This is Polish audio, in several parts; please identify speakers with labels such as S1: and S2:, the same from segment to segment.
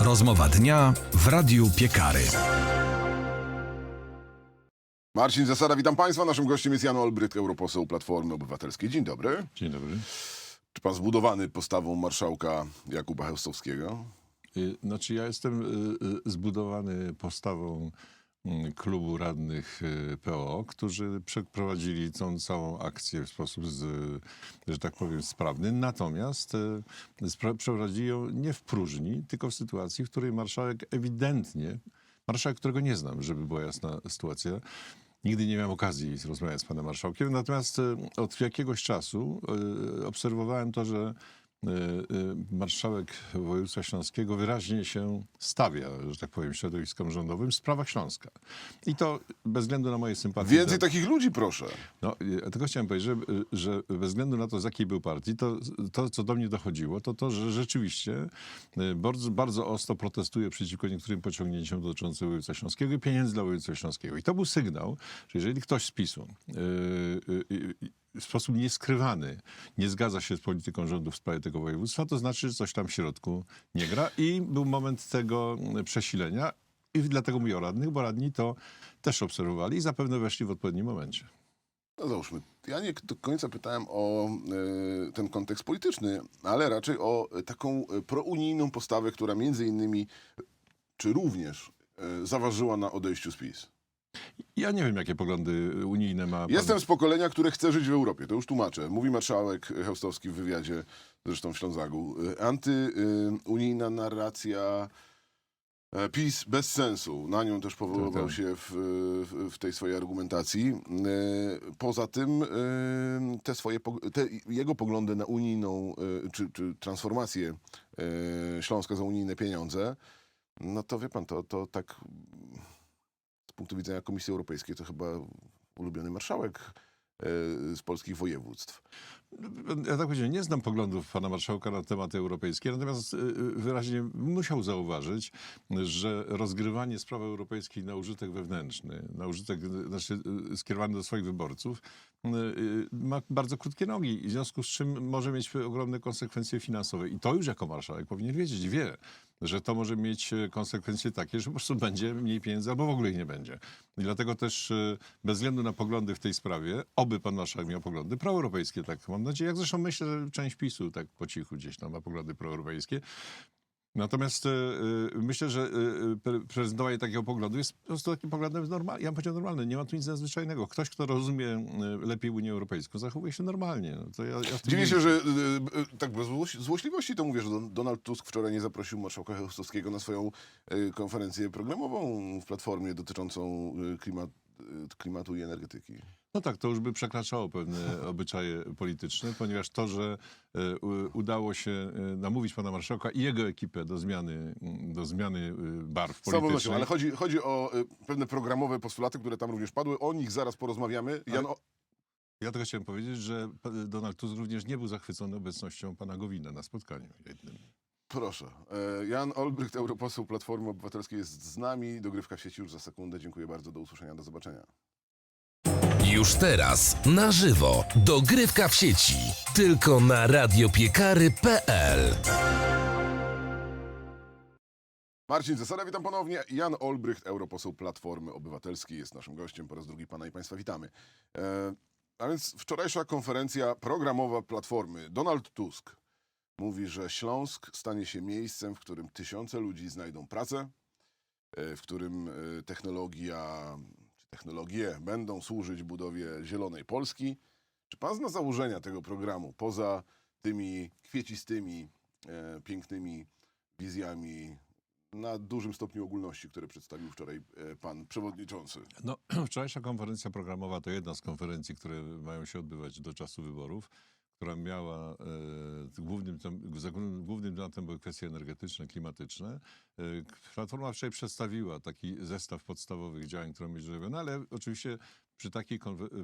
S1: Rozmowa dnia w Radiu Piekary.
S2: Marcin Zasada, witam Państwa. Naszym gościem jest Jan Olbryt, europoseł Platformy Obywatelskiej. Dzień dobry.
S3: Dzień dobry.
S2: Czy Pan zbudowany postawą marszałka Jakuba Chełstowskiego?
S3: Y, Znaczy ja jestem y, y, zbudowany postawą klubu radnych y, PO, którzy przeprowadzili tą całą akcję w sposób, z, że tak powiem, sprawny. Natomiast y, przeprowadzili ją nie w próżni, tylko w sytuacji, w której marszałek ewidentnie, marszałek, którego nie znam, żeby była jasna sytuacja, Nigdy nie miałem okazji rozmawiać z panem marszałkiem, natomiast y, od jakiegoś czasu obserwowałem to, że marszałek województwa śląskiego wyraźnie się stawia, że tak powiem, środowiskom rządowym w sprawach Śląska. I to bez względu na moje sympatie.
S2: Więcej
S3: za-
S2: takich ludzi, proszę.
S3: no, ja tylko chciałem powiedzieć, że, że bez względu na to, z jakiej był partii, to, to co do mnie dochodziło, to to, że rzeczywiście y, bardzo, bardzo ostro protestuje przeciwko niektórym pociągnięciom dotyczącym województwa śląskiego i pieniędzy dla województwa śląskiego. I to był sygnał, że jeżeli ktoś z PiSu y, y, y, w sposób nieskrywany nie zgadza się z polityką rządu w sprawie tego województwa, to znaczy, że coś tam w środku nie gra. I był moment tego y, przesilenia. I dlatego mówię o radnych, bo radni to też obserwowali i zapewne weszli w odpowiednim momencie.
S2: No załóżmy, ja nie do końca pytałem o e, ten kontekst polityczny, ale raczej o e, taką e, prounijną postawę, która między innymi, czy również e, zaważyła na odejściu z PiS.
S3: Ja nie wiem, jakie poglądy unijne ma. pan-
S2: Jestem z pokolenia, które chce żyć w Europie. To już tłumaczę. Mówi marszałek Chełstowski w wywiadzie, zresztą w Ślązaku. Y, Antyunijna narracja e, PiS bez sensu. Na nią też powoływał
S3: Tak, tak.
S2: się w, w, w tej swojej argumentacji. E, Poza tym te swoje, te jego poglądy na unijną, czy, czy transformację Śląska za unijne pieniądze, no to wie pan, to, to tak punktu widzenia Komisji Europejskiej to chyba ulubiony marszałek e, z polskich województw.
S3: Ja tak powiedziałem, nie znam poglądów pana marszałka na tematy europejskie, natomiast y, y, wyraźnie musiał zauważyć, że rozgrywanie spraw europejskich na użytek wewnętrzny, na użytek znaczy, y, skierowany do swoich wyborców, ma bardzo krótkie nogi, w związku z czym może mieć ogromne konsekwencje finansowe. I to już jako marszałek powinien wiedzieć, wie, że to może mieć konsekwencje takie, że po prostu będzie mniej pieniędzy albo w ogóle ich nie będzie. I dlatego też bez względu na poglądy w tej sprawie, oby pan marszałek miał poglądy proeuropejskie, tak mam nadzieję, jak zresztą myślę, że część PiSu tak po cichu gdzieś tam ma poglądy proeuropejskie. Natomiast e, myślę, że pre- prezentowanie takiego poglądu jest po prostu takim poglądem normalnym. Ja bym powiedział normalny. Nie ma tu nic nadzwyczajnego. Ktoś, kto rozumie lepiej Unię Europejską, zachowuje się normalnie. No, ja, ja
S2: Dziwię się, że e, tak bez złoś- złośliwości to mówię, że Don- Donald Tusk wczoraj nie zaprosił marszałka Chełstowskiego na swoją konferencję programową w Platformie dotyczącą klimat, e, klimatu i energetyki.
S3: No tak, to już by przekraczało pewne obyczaje polityczne, ponieważ to, że u- udało się e, namówić pana marszałka i jego ekipę do zmiany, mm, do zmiany barw politycznej.
S2: ale chodzi, chodzi o pewne programowe postulaty, które tam również padły. O nich zaraz porozmawiamy. Jan, o,
S3: Ja tylko chciałem powiedzieć, że Donald Tusk również nie był zachwycony obecnością pana Gowina na spotkaniu jednym.
S2: Proszę. E, Jan Olbrycht, europoseł Platformy Obywatelskiej jest z nami. Dogrywka w sieci już za sekundę. Dziękuję bardzo. Do usłyszenia. Do zobaczenia.
S1: Już teraz na żywo dogrywka w sieci. Tylko na radiopiekary.pl.
S2: Marcin Zasada, witam ponownie. Jan Olbrycht, europoseł Platformy Obywatelskiej jest naszym gościem. Po raz drugi pana i państwa witamy. E, a więc wczorajsza konferencja programowa Platformy. Donald Tusk mówi, że Śląsk stanie się miejscem, w którym tysiące ludzi znajdą pracę, e, w którym e, technologia, technologie będą służyć budowie zielonej Polski. Czy pan zna założenia tego programu poza tymi kwiecistymi, e, pięknymi wizjami na dużym stopniu ogólności, które przedstawił wczoraj pan przewodniczący.
S3: No, wczorajsza konferencja programowa to jedna z konferencji, które mają się odbywać do czasu wyborów, która miała e, głównym, tem, za głównym- tematem były kwestie energetyczne, klimatyczne. E, Platforma wczoraj przedstawiła taki zestaw podstawowych działań, które będzie zrobione, ale oczywiście przy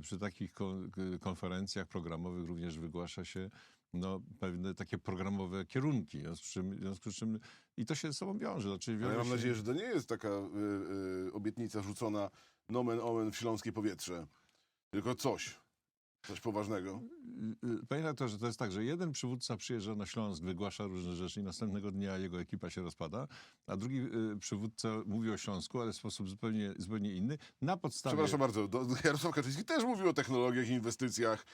S3: przy takich kon, konferencjach programowych również wygłasza się no, pewne takie programowe kierunki, w związku z czym, w związku z czym i to się ze sobą wiąże. Znaczy, wiąże
S2: ja mam
S3: się-
S2: nadzieję, że to nie jest taka y, y, obietnica rzucona nomen omen w śląskie powietrze, tylko coś. Coś poważnego.
S3: Y, y, Panie redaktorze, to jest tak, że jeden przywódca przyjeżdża na Śląsk, wygłasza różne rzeczy i następnego dnia jego ekipa się rozpada, a drugi y, przywódca mówi o Śląsku, ale w sposób zupełnie, zupełnie inny, na podstawie...
S2: Przepraszam bardzo, do, Jarosław Kaczyński też mówił o technologiach, inwestycjach,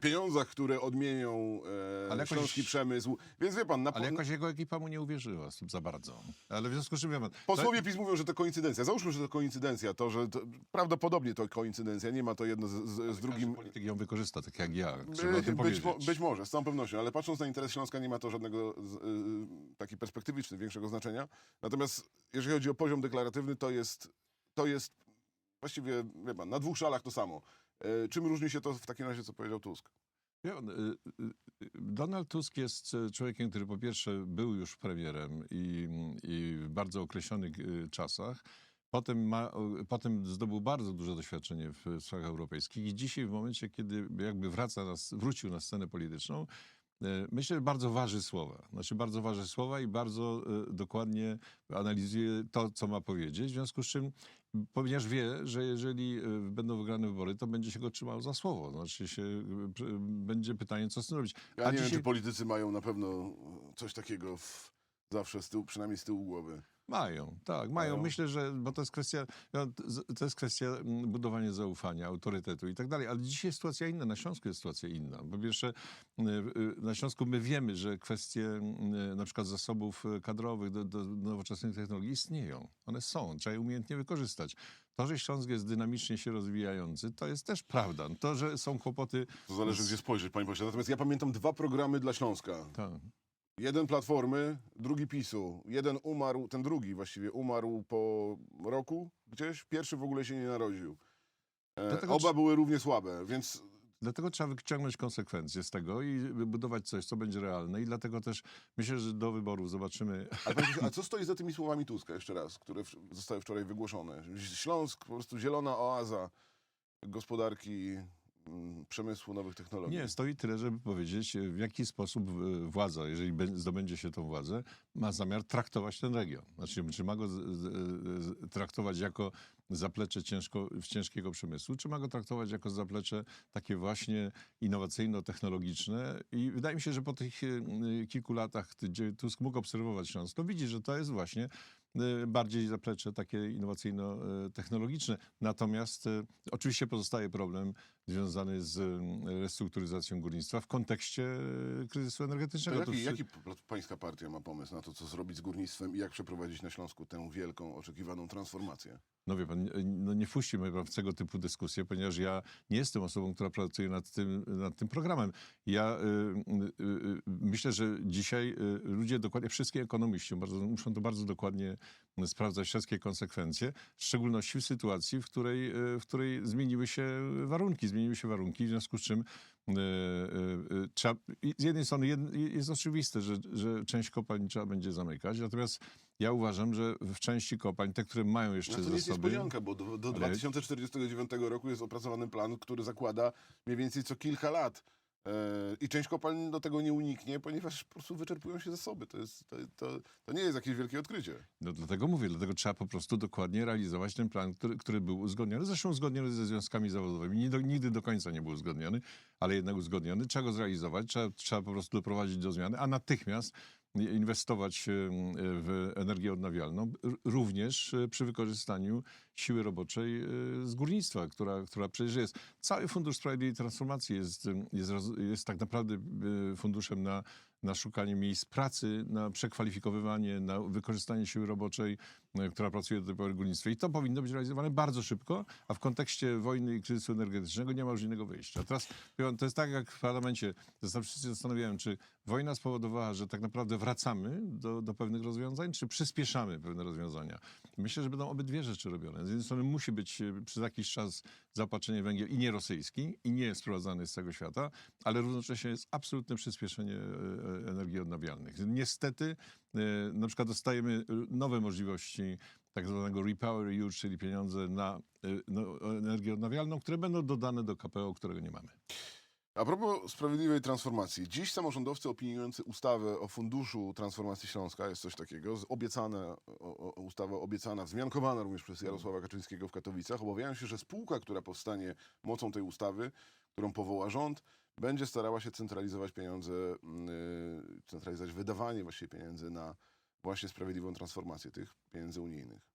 S2: pieniądzach, które odmienią e,
S3: Ale jakoś-
S2: śląski przemysł. Więc wie pan, na,
S3: Ale jakoś jego ekipa mu nie uwierzyła za bardzo. Ale w związku z czym, wie pan...
S2: posłowie PiS mówią, że to koincydencja. Załóżmy, że to koincydencja, to, że to, prawdopodobnie to koincydencja, nie ma to jedno z, z, z drugim.
S3: polityk ją wykorzysta, tak jak ja. Trzeba o tym
S2: być,
S3: powiedzieć.
S2: mo, być może, z całą pewnością, ale patrząc na interes Śląska nie ma to żadnego z, y, taki perspektywiczny, większego znaczenia. Natomiast jeżeli chodzi o poziom deklaratywny, to jest, to jest właściwie, wie pan, na dwóch szalach to samo. E, czym różni się to w takim razie, co powiedział Tusk?
S3: Y, y, y, Donald Tusk jest y, człowiekiem, który po pierwsze był już premierem i, i w bardzo określonych czasach. Potem, ma, potem zdobył bardzo duże doświadczenie w sprawach europejskich i dzisiaj w momencie, kiedy jakby wraca na, s- wrócił na scenę polityczną, myślę, że bardzo waży słowa. Znaczy bardzo waży słowa i bardzo y, dokładnie analizuje to, co ma powiedzieć. W związku z czym Ponieważ wie, że jeżeli y, będą wygrane wybory, to będzie się go trzymał za słowo. Znaczy się, będzie pytanie, co z tym robić.
S2: Ja nie wiem, czy politycy mają na pewno coś takiego w, zawsze z tyłu, przynajmniej z tyłu głowy.
S3: Mają, tak, mają.
S2: Mają.
S3: Myślę, że, bo to jest kwestia, no, to jest kwestia mm, budowania zaufania, autorytetu i tak dalej. Ale dzisiaj jest sytuacja inna, na Śląsku jest sytuacja inna. Po pierwsze, y, y, na Śląsku my wiemy, że kwestie y, na przykład zasobów kadrowych do, do nowoczesnych technologii istnieją. One są, trzeba je umiejętnie wykorzystać. To, że Śląsk jest dynamicznie się rozwijający, to jest też prawda. To, że są kłopoty...
S2: To zależy,
S3: z-
S2: gdzie spojrzeć, panie pośle. Natomiast ja pamiętam dwa programy dla Śląska.
S3: Tak.
S2: Jeden Platformy, drugi PiSu. Jeden umarł, ten drugi właściwie umarł po roku gdzieś. Pierwszy w ogóle się nie narodził. E,
S3: Dlatego
S2: oba były równie słabe, więc
S3: Dlatego trzeba wyciągnąć konsekwencje z tego i budować coś, co będzie realne. I dlatego też myślę, że do wyborów zobaczymy.
S2: Pośle, a co stoi za tymi słowami Tuska jeszcze raz, które w- zostały wczoraj wygłoszone? Śląsk, po prostu zielona oaza gospodarki, mm, przemysłu nowych technologii.
S3: Nie, stoi tyle, żeby powiedzieć, w jaki sposób e, władza, jeżeli bę- zdobędzie się tą władzę, ma zamiar traktować ten region. Znaczy, czy ma go traktować jako zaplecze ciężko, ciężkiego przemysłu, czy ma go traktować jako zaplecze takie właśnie innowacyjno-technologiczne. I wydaje mi się, że po tych e, kilku latach, gdzie Tusk mógł obserwować Śląsk, to widzi, że to jest właśnie e, bardziej zaplecze takie innowacyjno-technologiczne. Natomiast e, oczywiście pozostaje problem związany z e, restrukturyzacją górnictwa w kontekście e, kryzysu energetycznego.
S2: jaki,
S3: wszy-
S2: jaki pańska partia ma pomysł na to, co zrobić z górnictwem i jak przeprowadzić na Śląsku tę wielką, oczekiwaną transformację?
S3: No wie pan, nie- no nie wpuścimy pan w tego typu dyskusje, ponieważ ja nie jestem osobą, która pracuje nad tym, nad tym programem. Ja y, y, y, myślę, że dzisiaj y, ludzie dokładnie, wszystkie ekonomiści bardzo, muszą to bardzo dokładnie sprawdzać wszystkie konsekwencje, w szczególności w sytuacji, w której, w której zmieniły się warunki, zmieniły się warunki, w związku z czym y, y, y, trzeba, z jednej strony jed, jest oczywiste, że, że część kopalń trzeba będzie zamykać, natomiast ja uważam, że w części kopalń, te, które mają jeszcze
S2: No to nie jest
S3: zasoby...
S2: niespodzianka, bo do, do
S3: Ale-
S2: 2049 roku jest opracowany plan, który zakłada mniej więcej co kilka lat. E, I część kopalń do tego nie uniknie, ponieważ po prostu wyczerpują się zasoby. To, jest, to, to, to nie jest jakieś wielkie odkrycie.
S3: No dlatego mówię, dlatego trzeba po prostu dokładnie realizować ten plan, który, który był uzgodniony. Zresztą uzgodniony ze związkami zawodowymi. Nie do, nigdy do końca nie był uzgodniony, ale jednak uzgodniony. Trzeba go zrealizować, trzeba, trzeba po prostu doprowadzić do zmiany, a natychmiast inwestować em, w energię odnawialną, również e, przy wykorzystaniu siły roboczej e, z górnictwa, która, która przecież jest. Cały Fundusz Sprawiedliwej Transformacji jest, jest, jest tak naprawdę e, funduszem na, na szukanie miejsc pracy, na przekwalifikowywanie, na wykorzystanie siły roboczej, e, która pracuje do tej pory w górnictwie. I to powinno być realizowane bardzo szybko, a w kontekście wojny i kryzysu energetycznego nie ma już innego wyjścia. Teraz to jest tak, jak w parlamencie zastan- wszyscy zastanawiają, czy wojna spowodowała, że tak naprawdę wracamy do, do pewnych rozwiązań, czy przyspieszamy pewne rozwiązania. Myślę, że będą obydwie rzeczy robione. Z jednej strony musi być e, przez jakiś czas zaopatrzenie węgiel i nie rosyjski, i nie sprowadzany z całego świata, ale równocześnie jest absolutne przyspieszenie e, e, energii odnawialnych. Niestety e, na przykład dostajemy nowe możliwości tak zwanego Repower EU, czyli pieniądze na no, energię odnawialną, które będą dodane do KPO, którego nie mamy.
S2: A propos sprawiedliwej transformacji. Dziś samorządowcy opiniujący ustawę o Funduszu Transformacji Śląska, jest coś takiego, obiecane, o, o, ustawa obiecana, wzmiankowana również przez Jarosława Kaczyńskiego w Katowicach, obawiają się, że spółka, która powstanie mocą tej ustawy, którą powoła rząd, będzie starała się centralizować pieniądze, yy, centralizować wydawanie właściwie pieniędzy na właśnie sprawiedliwą transformację tych pieniędzy unijnych.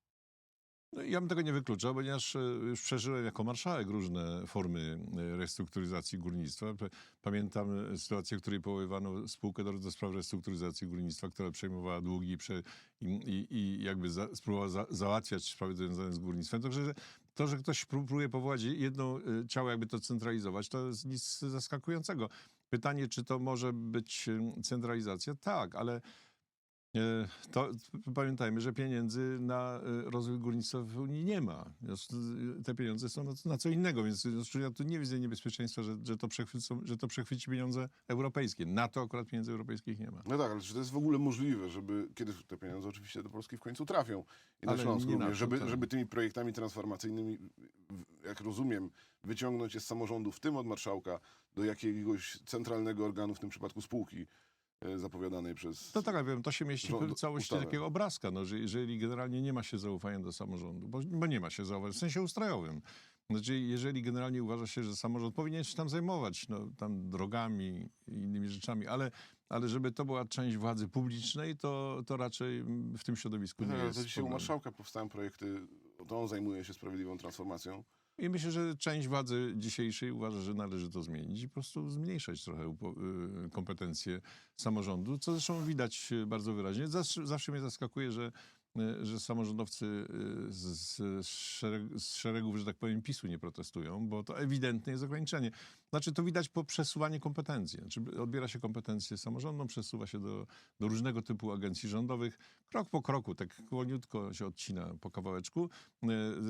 S3: No, ja bym tego nie wykluczał, ponieważ e, już przeżyłem jako marszałek różne formy e, restrukturyzacji górnictwa. Pamiętam e, sytuację, w której powoływano spółkę do, do spraw restrukturyzacji górnictwa, która przejmowała długi i, i, i jakby za, spróbowała za, załatwiać sprawy związane z górnictwem. Także że to, że ktoś próbuje powołać jedno ciało, jakby to centralizować, to jest nic zaskakującego. Pytanie, czy to może być centralizacja? Tak, ale To p- pamiętajmy, że pieniędzy na e, rozwój górnictwa w Unii nie ma. Z- Te pieniądze są na, co innego, więc ja tu nie widzę niebezpieczeństwa, że, że, to przechwycą, że to przechwyci pieniądze europejskie. Na to akurat pieniędzy europejskich nie ma.
S2: No tak, ale czy to jest w ogóle możliwe, żeby kiedy te pieniądze oczywiście do Polski w końcu trafią i na
S3: Ale na to,
S2: żeby,
S3: tak.
S2: żeby tymi projektami transformacyjnymi, jak rozumiem, wyciągnąć je z samorządu, w tym od marszałka, do jakiegoś centralnego organu, w tym przypadku spółki e, zapowiadanej przez...
S3: To tak, jak wiem, to się mieści
S2: Rząd-
S3: w całości
S2: ustawę.
S3: takiego obrazka, no, że jeżeli generalnie nie ma się zaufania do samorządu, bo, bo nie ma się zaufania, w sensie ustrojowym. Znaczy, jeżeli generalnie uważa się, że samorząd powinien się tam zajmować, no, tam drogami i innymi rzeczami, ale, ale żeby to była część władzy publicznej, to, to raczej w tym środowisku
S2: No
S3: nie
S2: tak, ale
S3: jest.
S2: to dzisiaj u marszałka powstają projekty, to on zajmuje się sprawiedliwą transformacją.
S3: I myślę, że część władzy dzisiejszej uważa, że należy to zmienić i po prostu zmniejszać trochę y, kompetencje samorządu, co zresztą widać bardzo wyraźnie. Zawsze, zawsze mnie zaskakuje, że, że samorządowcy y, z, z, szereg, z szeregów, że tak powiem, PiSu nie protestują, bo to ewidentnie jest ograniczenie. Znaczy to widać po przesuwaniu kompetencji. Znaczy, odbiera się kompetencje samorządom, przesuwa się do, do różnego typu agencji rządowych. Krok po kroku, tak wolniutko się odcina po kawałeczku,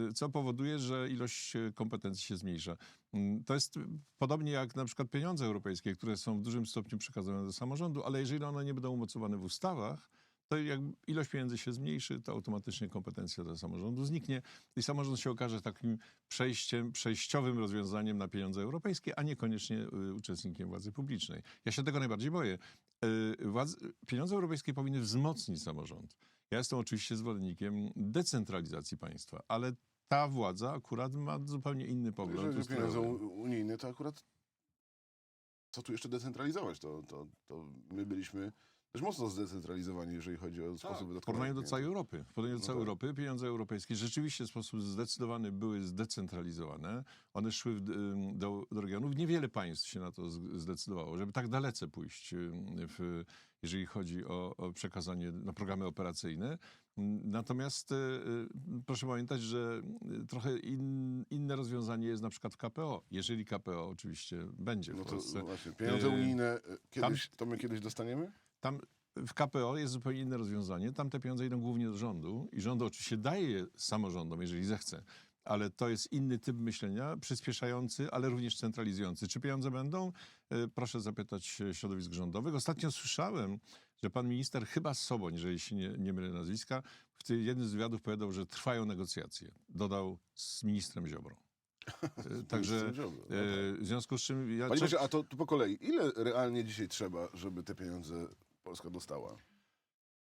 S3: y, co powoduje, że ilość y, kompetencji się zmniejsza. Mm, To jest podobnie jak na przykład pieniądze europejskie, które są w dużym stopniu przekazywane do samorządu, ale jeżeli one nie będą umocowane w ustawach, to jak ilość pieniędzy się zmniejszy, to automatycznie kompetencja do samorządu zniknie i samorząd się okaże takim przejściem, przejściowym rozwiązaniem na pieniądze europejskie, a niekoniecznie y, uczestnikiem władzy publicznej. Ja się tego najbardziej boję. Y, Władz, pieniądze europejskie powinny wzmocnić samorząd. Ja jestem oczywiście zwolennikiem decentralizacji państwa, ale ta władza akurat ma zupełnie inny pogląd.
S2: Jeżeli pieniądze unijne, to akurat co tu jeszcze decentralizować? To, to, to my byliśmy też mocno zdecentralizowani, jeżeli chodzi o sposób
S3: Tak, w porównaniu do
S2: pieniędzy.
S3: całej Europy. W porównaniu do
S2: No
S3: całej
S2: tak.
S3: Europy pieniądze europejskie rzeczywiście w sposób zdecydowany były zdecentralizowane. One szły w, do, do regionów. Niewiele państw się na to zdecydowało, żeby tak dalece pójść, w, jeżeli chodzi o, o przekazanie na programy operacyjne. Natomiast y, y, proszę pamiętać, że y, trochę in, inne rozwiązanie jest na przykład w KPO. Jeżeli KPO oczywiście będzie w
S2: No to
S3: Polsce.
S2: właśnie, pieniądze unijne e, kiedyś, to my kiedyś dostaniemy?
S3: Tam w KPO jest zupełnie inne rozwiązanie. Tam te pieniądze idą głównie do rządu i rząd oczywiście daje je samorządom, jeżeli zechce. Ale to jest inny typ myślenia, przyspieszający, ale również centralizujący. Czy pieniądze będą? E, Proszę zapytać e, środowisk rządowych. Ostatnio słyszałem, że pan minister chyba Soboń, jeżeli się nie, nie mylę nazwiska, w jednym z wywiadów powiedział, że trwają negocjacje. Dodał z ministrem Ziobrą. E, Także
S2: no
S3: e, w związku z czym... Ja
S2: Panie Piotrze, a to, to po kolei, ile realnie dzisiaj trzeba, żeby te pieniądze Polska dostała?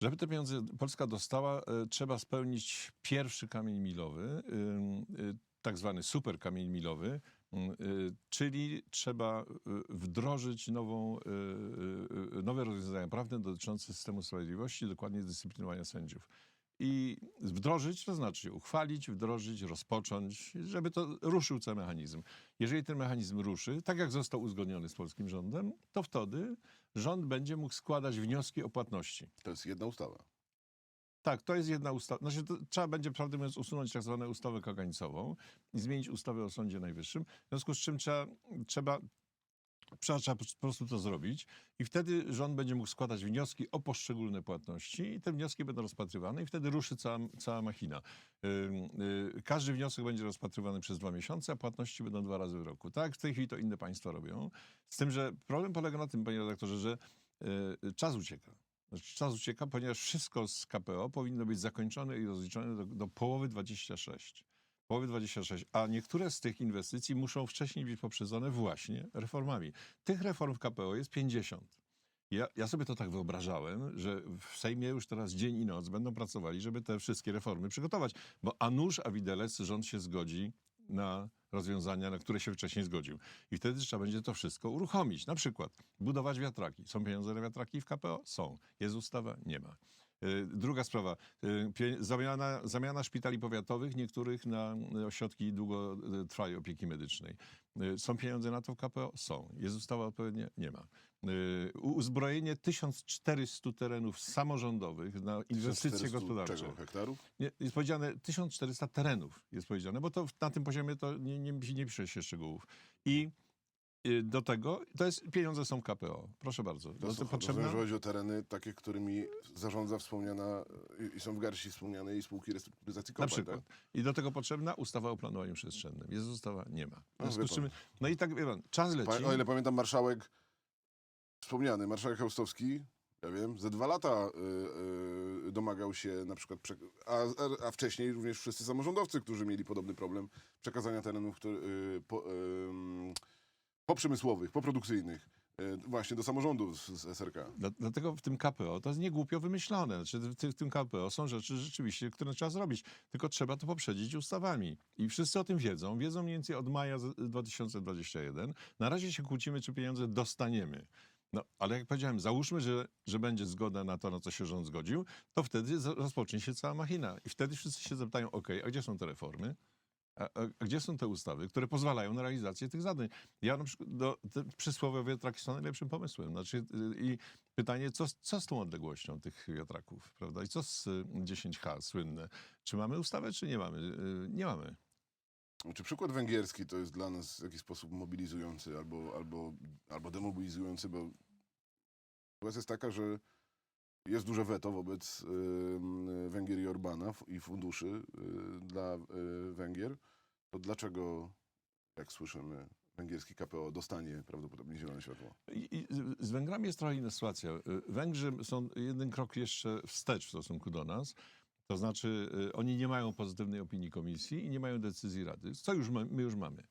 S3: Żeby te pieniądze Polska dostała, e, trzeba spełnić pierwszy kamień milowy, ym, y, tak zwany super kamień milowy, czyli trzeba wdrożyć nową, nowe rozwiązania prawne dotyczące systemu sprawiedliwości, dokładnie dyscyplinowania sędziów. I wdrożyć to znaczy uchwalić, wdrożyć, rozpocząć, żeby to ruszył cały mechanizm. Jeżeli ten mechanizm ruszy, tak jak został uzgodniony z polskim rządem, to wtedy rząd będzie mógł składać wnioski o płatności.
S2: To jest jedna ustawa.
S3: Tak, to jest jedna ustawa. Znaczy, trzeba będzie, prawdę mówiąc, usunąć tak zwaną ustawę kagańcową i zmienić ustawę o Sądzie Najwyższym. W związku z czym trzeba, trzeba, trzeba, trzeba po prostu to zrobić i wtedy rząd będzie mógł składać wnioski o poszczególne płatności i te wnioski będą rozpatrywane i wtedy ruszy cała, cała machina. Ym, y, każdy wniosek będzie rozpatrywany przez dwa miesiące, a płatności będą dwa razy w roku. Tak, w tej chwili to inne państwa robią. Z tym, że problem polega na tym, panie redaktorze, że y, czas ucieka. Znaczy, czas ucieka, ponieważ wszystko z KPO powinno być zakończone i rozliczone do, do połowy 26. połowy 26, a niektóre z tych inwestycji muszą wcześniej być poprzedzone właśnie reformami. Tych reform w KPO jest 50. Ja, ja sobie to tak wyobrażałem, że w Sejmie już teraz dzień i noc będą pracowali, żeby te wszystkie reformy przygotować. Bo a nuż, a widelec rząd się zgodzi na rozwiązania, na które się wcześniej zgodził. I wtedy trzeba będzie to wszystko uruchomić. Na przykład budować wiatraki. Są pieniądze na wiatraki w KPO? Są. Jest ustawa? Nie ma. Y, Druga sprawa, pie- zamiana, zamiana szpitali powiatowych, niektórych na ośrodki długotrwałej opieki medycznej. Y, Są pieniądze na to w KPO? Są. Jest ustawa odpowiednia? Nie ma. Uzbrojenie 1400 terenów samorządowych na inwestycje
S2: 1400
S3: gospodarcze.
S2: Czego? Hektarów?
S3: Nie, jest powiedziane 1400 terenów, jest powiedziane, bo to na tym poziomie to nie, nie, nie pisze się szczegółów. I do tego, to jest, pieniądze są KPO. Proszę bardzo.
S2: To
S3: No
S2: są,
S3: to potrzebne,
S2: rozumiem, że chodzi o tereny takie, którymi zarządza wspomniana i, i są w garści wspomnianej spółki restrukturyzacji
S3: na
S2: kopalń,
S3: przykład.
S2: Tak?
S3: I do tego potrzebna ustawa o planowaniu przestrzennym. Jest ustawa? Nie ma.
S2: No,
S3: czym, no i tak, wie pan, czas leci.
S2: Pa, o ile pamiętam, marszałek wspomniany, marszałek Chełstowski, ja wiem, ze dwa lata y, y, domagał się na przykład, a, a, wcześniej również wszyscy samorządowcy, którzy mieli podobny problem, przekazania terenów który, y, po, ym, poprzemysłowych, poprodukcyjnych, y, właśnie do samorządów z, SRK.
S3: Dla- Dlatego w tym KPO to jest niegłupio wymyślone. Znaczy, w, w tym KPO są rzeczy rzeczywiście, które trzeba zrobić. Tylko trzeba to poprzedzić ustawami. I wszyscy o tym wiedzą. Wiedzą mniej więcej od maja z- 2021. Na razie się kłócimy, czy pieniądze dostaniemy. No, ale jak powiedziałem, załóżmy, że, że będzie zgoda na to, na co się rząd zgodził, to wtedy rozpocznie się cała machina. I wtedy wszyscy się zapytają, ok, a gdzie są te reformy? A, a, gdzie są te ustawy, które pozwalają na realizację tych zadań? Ja na przykład, do, te przysłowiowe wiatraki są najlepszym pomysłem. Znaczy, y, I pytanie, co, co z tą odległością tych wiatraków, prawda? I co z y, 10H słynne? Czy mamy ustawę, czy nie mamy? Y, Nie mamy.
S2: Czy przykład węgierski to jest dla nas w jakiś sposób mobilizujący albo, albo, albo demobilizujący, bo sytuacja jest taka, że jest duże weto wobec Węgier i Orbana i funduszy y, dla y, Węgier. To dlaczego, jak słyszymy, węgierski KPO dostanie prawdopodobnie zielone światło?
S3: Z Węgrami jest trochę inna sytuacja. Y, Węgrzy są jeden krok jeszcze wstecz w stosunku do nas. To znaczy, oni nie mają pozytywnej opinii komisji i nie mają decyzji rady, co już ma, my już mamy.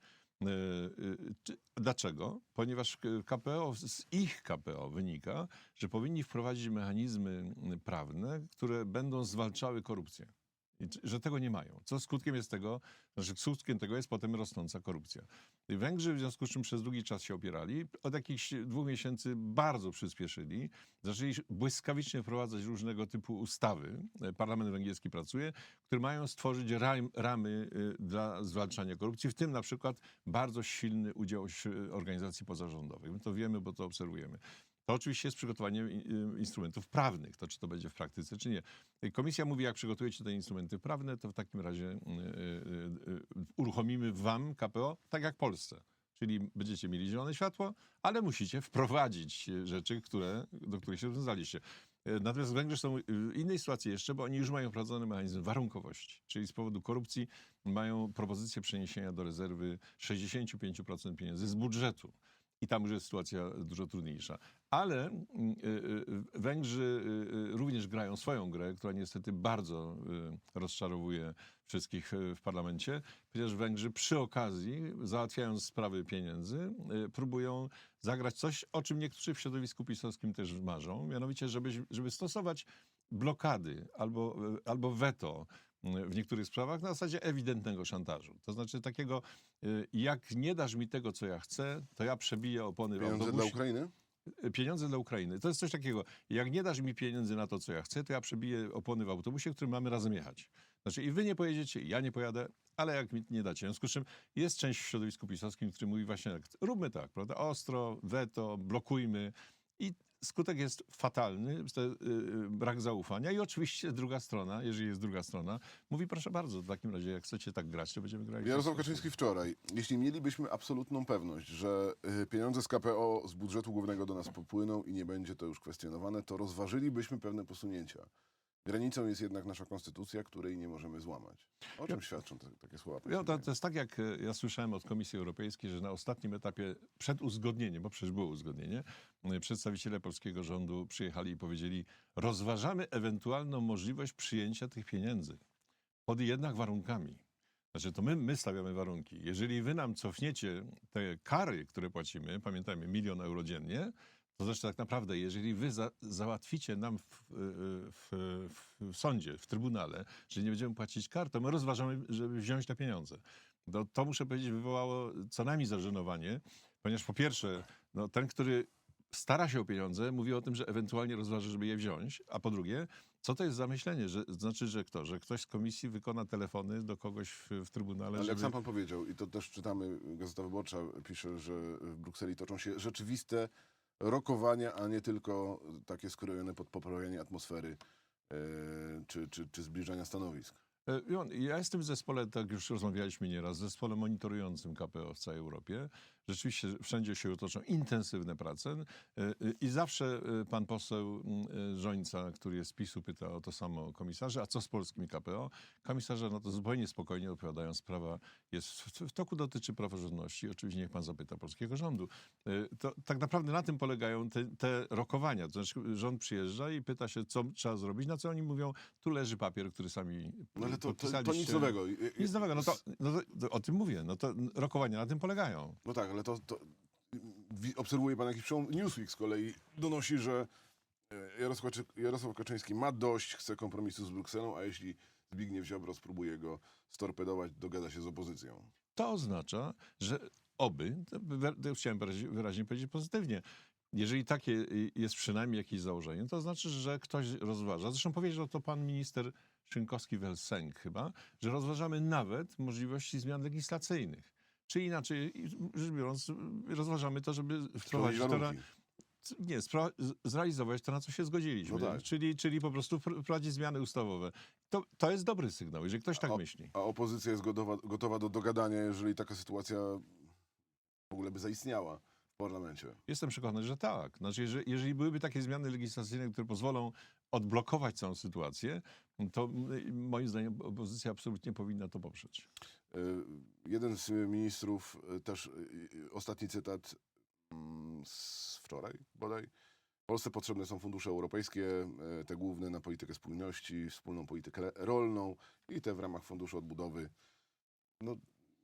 S3: Y, czy- Dlaczego? Ponieważ KPO, z ich KPO wynika, że powinni wprowadzić mechanizmy prawne, które będą zwalczały korupcję. Że tego nie mają. Co skutkiem jest tego, znaczy skutkiem tego jest potem rosnąca korupcja. Węgrzy w związku z czym przez długi czas się opierali. Od jakichś dwóch miesięcy bardzo przyspieszyli. Zaczęli błyskawicznie wprowadzać różnego typu ustawy. E, Parlament węgierski pracuje, które mają stworzyć ram, ramy y, dla zwalczania korupcji, w tym na przykład bardzo silny udział organizacji pozarządowych. My to wiemy, bo to obserwujemy. To oczywiście jest przygotowanie i- y, instrumentów prawnych. To czy to będzie w praktyce, czy nie. Y, Komisja mówi, jak przygotujecie te instrumenty prawne, to w takim razie y, y, y, y, uruchomimy wam KPO, tak jak Polsce. Czyli będziecie mieli zielone światło, ale musicie wprowadzić y, rzeczy, które, do których się rozwiązaliście. Y, Natomiast Węgrzy są w innej sytuacji jeszcze, bo oni już mają wprowadzony mechanizm warunkowości, czyli z powodu korupcji mają propozycję przeniesienia do rezerwy 65% pieniędzy z budżetu. I tam już jest sytuacja dużo trudniejsza. Ale mm, y, y, Węgrzy y, również grają swoją grę, która niestety bardzo rozczarowuje wszystkich w parlamencie, ponieważ Węgrzy przy okazji, załatwiając sprawy pieniędzy, próbują zagrać coś, o czym niektórzy w środowisku pisowskim też marzą, mianowicie, żeby, żeby stosować blokady albo, albo weto w niektórych sprawach na zasadzie ewidentnego szantażu. To znaczy takiego, y, jak nie dasz mi tego, co ja chcę, to ja przebiję opony w
S2: Pieniądze dla
S3: autobusie.
S2: Ukrainy?
S3: Pieniądze dla Ukrainy. To jest coś takiego. Jak nie dasz mi pieniędzy na to, co ja chcę, to ja przebiję opony w autobusie, którym mamy razem jechać. Znaczy i wy nie pojedziecie, i ja nie pojadę, ale jak mi nie dacie. W związku z czym jest część w środowisku pisowskim, który mówi właśnie tak, róbmy tak, prawda? Ostro, weto, blokujmy. I skutek jest fatalny, y, y, brak zaufania. I oczywiście druga strona, jeżeli jest druga strona, mówi proszę bardzo, w takim razie jak chcecie tak grać, to będziemy ten
S2: Jarosław. Kaczyński wczoraj. Jeśli mielibyśmy absolutną pewność, że y, pieniądze z KPO z budżetu głównego do nas popłyną i nie będzie to już kwestionowane, to rozważylibyśmy pewne posunięcia. Granicą jest jednak nasza konstytucja, której nie możemy złamać. O czym świadczą te, takie słowa?
S3: Ja, to, to jest tak, jak e, ja słyszałem od Komisji Europejskiej, że na ostatnim etapie przed uzgodnieniem, bo przecież było uzgodnienie, e, przedstawiciele polskiego rządu przyjechali i powiedzieli, rozważamy ewentualną możliwość przyjęcia tych pieniędzy pod jednak warunkami. Znaczy, to my, my stawiamy warunki. Jeżeli wy nam cofniecie te kary, które płacimy, pamiętajmy, milion euro dziennie, to znaczy tak naprawdę, jeżeli wy za, załatwicie nam w, w, w, w sądzie, w trybunale, że nie będziemy płacić kar, to my rozważamy, żeby wziąć te pieniądze. To, to muszę powiedzieć, wywołało co najmniej zażenowanie, ponieważ po pierwsze, no, ten, który stara się o pieniądze, mówi o tym, że ewentualnie rozważy, żeby je wziąć, a po drugie, co to jest za myślenie? Że, znaczy, że kto? Że ktoś z komisji wykona telefony do kogoś w, w trybunale,
S2: Ale jak
S3: żeby...
S2: sam pan powiedział, i to też czytamy, Gazeta Wyborcza pisze, że w Brukseli toczą się rzeczywiste rokowania, a nie tylko takie skrojone pod poprawianie atmosfery e, czy, czy, czy zbliżania stanowisk.
S3: E, Ja jestem w zespole, tak już rozmawialiśmy nieraz, zespole monitorującym KPO w całej Europie. Rzeczywiście wszędzie się toczą intensywne prace e, e, i zawsze e, pan poseł m, e, Żońca, który jest z PiSu, pyta o to samo komisarza, a co z polskimi KPO? Komisarze na to zupełnie spokojnie odpowiadają, sprawa jest w, toku, dotyczy praworządności. Oczywiście niech pan zapyta polskiego rządu. To tak naprawdę na tym polegają te, te rokowania. To znaczy rząd przyjeżdża i pyta się, co trzeba zrobić, na co oni mówią, tu leży papier, który sami
S2: No ale to, to, to nic nowego.
S3: Nic nowego, no to, no to, to o tym mówię, no to rokowania na tym polegają.
S2: No tak, ale to, to obserwuje pan jakiś przełom. Newsweek z kolei donosi, że e, Jarosław, Kaczy- Jarosław Kaczyński ma dość, chce kompromisu z Brukselą, a jeśli Zbigniew Ziobro spróbuje go storpedować, dogada się z opozycją.
S3: To oznacza, że oby, chciałem wyraźnie, wyraźnie powiedzieć pozytywnie, jeżeli takie jest przynajmniej jakieś założenie, to znaczy, że ktoś rozważa, zresztą powiedział to pan minister Szynkowski-Welsenk chyba, że rozważamy nawet możliwości zmian legislacyjnych. Czy inaczej rzecz biorąc, rozważamy to, żeby wprowadzić to na, nie, zrealizować to, na co się zgodziliśmy.
S2: No tak.
S3: czyli, czyli po prostu wpr- wprowadzić zmiany ustawowe. To, to jest dobry sygnał, jeżeli ktoś tak
S2: A-
S3: myśli.
S2: A opozycja jest gotowa, gotowa do dogadania, jeżeli taka sytuacja w ogóle by zaistniała parlamencie.
S3: Jestem przekonany, że tak. Znaczy, jeżeli, jeżeli byłyby takie zmiany legislacyjne, które pozwolą odblokować całą sytuację, to moim zdaniem opozycja absolutnie powinna to poprzeć.
S2: Y, Jeden z ministrów, y, też y, ostatni cytat mm, z wczoraj bodaj. Polsce potrzebne są fundusze europejskie, te główne na politykę spójności, wspólną politykę rolną i te w ramach funduszu odbudowy. No,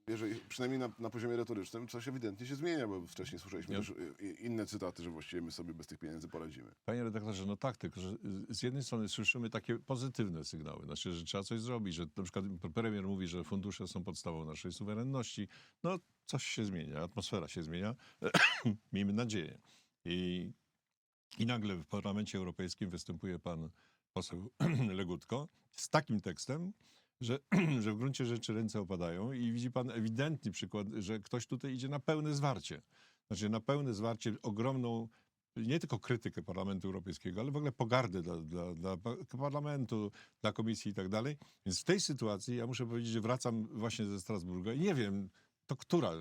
S2: jeżeli, przynajmniej na, na poziomie retorycznym coś ewidentnie się zmienia, bo wcześniej słyszeliśmy też y, inne cytaty, że właściwie my sobie bez tych pieniędzy poradzimy.
S3: Panie redaktorze, no tak, tylko że y, z jednej strony słyszymy takie pozytywne sygnały, znaczy, że trzeba coś zrobić, że na przykład premier mówi, że fundusze są podstawą naszej suwerenności. No, coś się zmienia, atmosfera się zmienia. Miejmy nadzieję. I, I nagle w Parlamencie Europejskim występuje pan poseł Legutko z takim tekstem, że, że w gruncie rzeczy ręce opadają i widzi pan ewidentny przykład, że ktoś tutaj idzie na pełne zwarcie. Znaczy na pełne zwarcie, ogromną nie tylko krytykę Parlamentu Europejskiego, ale w ogóle pogardę dla, dla, dla pa- Parlamentu, dla Komisji i tak dalej. Więc w tej sytuacji ja muszę powiedzieć, że wracam właśnie ze Strasburga i nie wiem, to która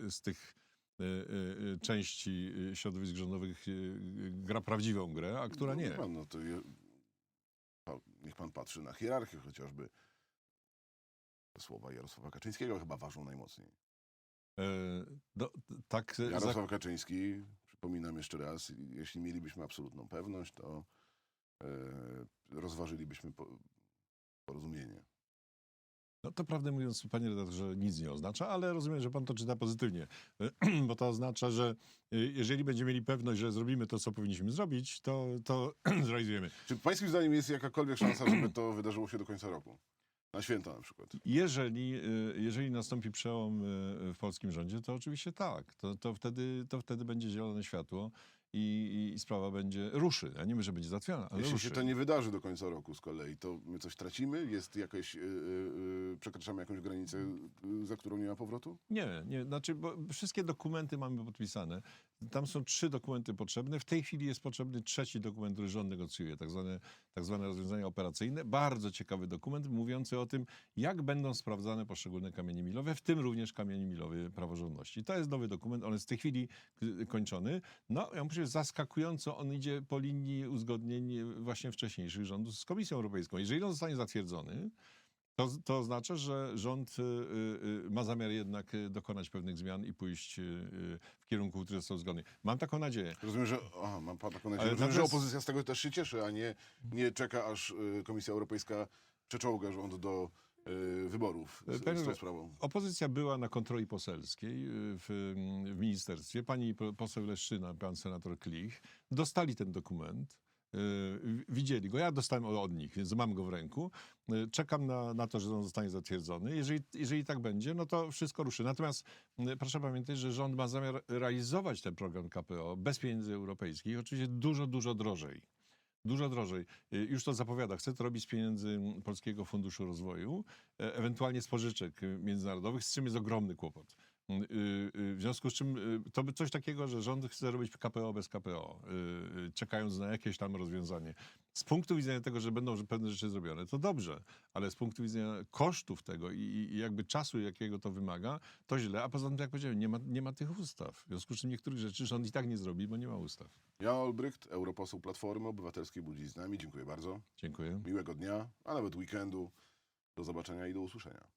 S3: y, z tych y, y, y, części y, środowisk rządowych y, y, gra prawdziwą grę, a która
S2: no,
S3: nie.
S2: Pan, no to je, niech pan patrzy na hierarchię chociażby. Słowa Jarosława Kaczyńskiego chyba ważą najmocniej.
S3: E, do, tak, za,
S2: Jarosław Kaczyński, przypominam jeszcze raz, jeśli mielibyśmy absolutną pewność, to e, rozważylibyśmy po, porozumienie.
S3: No to prawdę mówiąc, panie redaktorze, nic nie oznacza, ale rozumiem, że pan to czyta pozytywnie, bo to oznacza, że jeżeli będziemy mieli pewność, że zrobimy to, co powinniśmy zrobić, to, to zrealizujemy.
S2: Czy pańskim zdaniem jest jakakolwiek szansa, żeby to wydarzyło się do końca roku? Na święta na przykład.
S3: Jeżeli, y, jeżeli nastąpi przełom y, w polskim rządzie, to oczywiście tak. To, to, wtedy, to wtedy będzie zielone światło i, i, sprawa będzie ruszy. Ja nie mówię, że będzie załatwiona, ale
S2: Jeśli
S3: ruszy.
S2: się to nie wydarzy do końca roku z kolei, to my coś tracimy? Jest jakieś, yy, yy, przekraczamy jakąś granicę, yy, za którą nie ma powrotu?
S3: Nie, nie, znaczy, bo wszystkie dokumenty mamy podpisane. Tam są trzy dokumenty potrzebne. W tej chwili jest potrzebny trzeci dokument, który rząd negocjuje, tak zwane, tak zwane rozwiązania operacyjne. Bardzo ciekawy dokument mówiący o tym, jak będą sprawdzane poszczególne kamienie milowe, w tym również kamienie milowe praworządności. To jest nowy dokument, on jest w tej chwili kończony. No, ja muszę zaskakująco, on idzie po linii uzgodnień właśnie wcześniejszych rządów z Komisją Europejską. Jeżeli on zostanie zatwierdzony, to, to oznacza, że rząd y, y, ma zamiar jednak dokonać pewnych zmian i pójść w kierunku, który został uzgodniony. Mam taką nadzieję.
S2: Rozumiem, że, aha, mam pan taką nadzieję, rozumiem, że opozycja z tego też się cieszy, a nie, nie czeka, aż Komisja Europejska przeczołga rząd do y, wyborów z,
S3: Panie-
S2: z tą sprawą.
S3: Opozycja była na kontroli poselskiej y, w, w ministerstwie. Pani po- poseł Leszczyna, pan senator Klich dostali ten dokument. y, Widzieli go, ja dostałem o- od nich, więc mam go w ręku. Y, Czekam na, na to, że on zostanie zatwierdzony. Jeżeli, jeżeli tak będzie, no to wszystko ruszy. Natomiast y, proszę pamiętać, że rząd ma zamiar realizować ten program KPO bez pieniędzy europejskich, oczywiście dużo, dużo drożej. Dużo drożej. Y, Już to zapowiada. Chce to robić z pieniędzy Polskiego Funduszu Rozwoju, e, ewentualnie z pożyczek międzynarodowych, z czym jest ogromny kłopot. Y, y, W związku z czym y, to by coś takiego, że rząd chce robić KPO bez KPO, czekając na jakieś tam rozwiązanie. Z punktu widzenia tego, że będą pewne rzeczy zrobione, to dobrze, ale z punktu widzenia kosztów tego i, i jakby czasu, jakiego to wymaga, to źle. A poza tym, jak powiedziałem, nie ma, nie ma tych ustaw. W związku z czym niektórych rzeczy rząd i tak nie zrobi, bo nie ma ustaw.
S2: Jan Olbrycht, europoseł Platformy Obywatelskiej, był dziś z nami. Dziękuję bardzo.
S3: Dziękuję.
S2: Miłego dnia, a nawet weekendu. Do zobaczenia i do usłyszenia.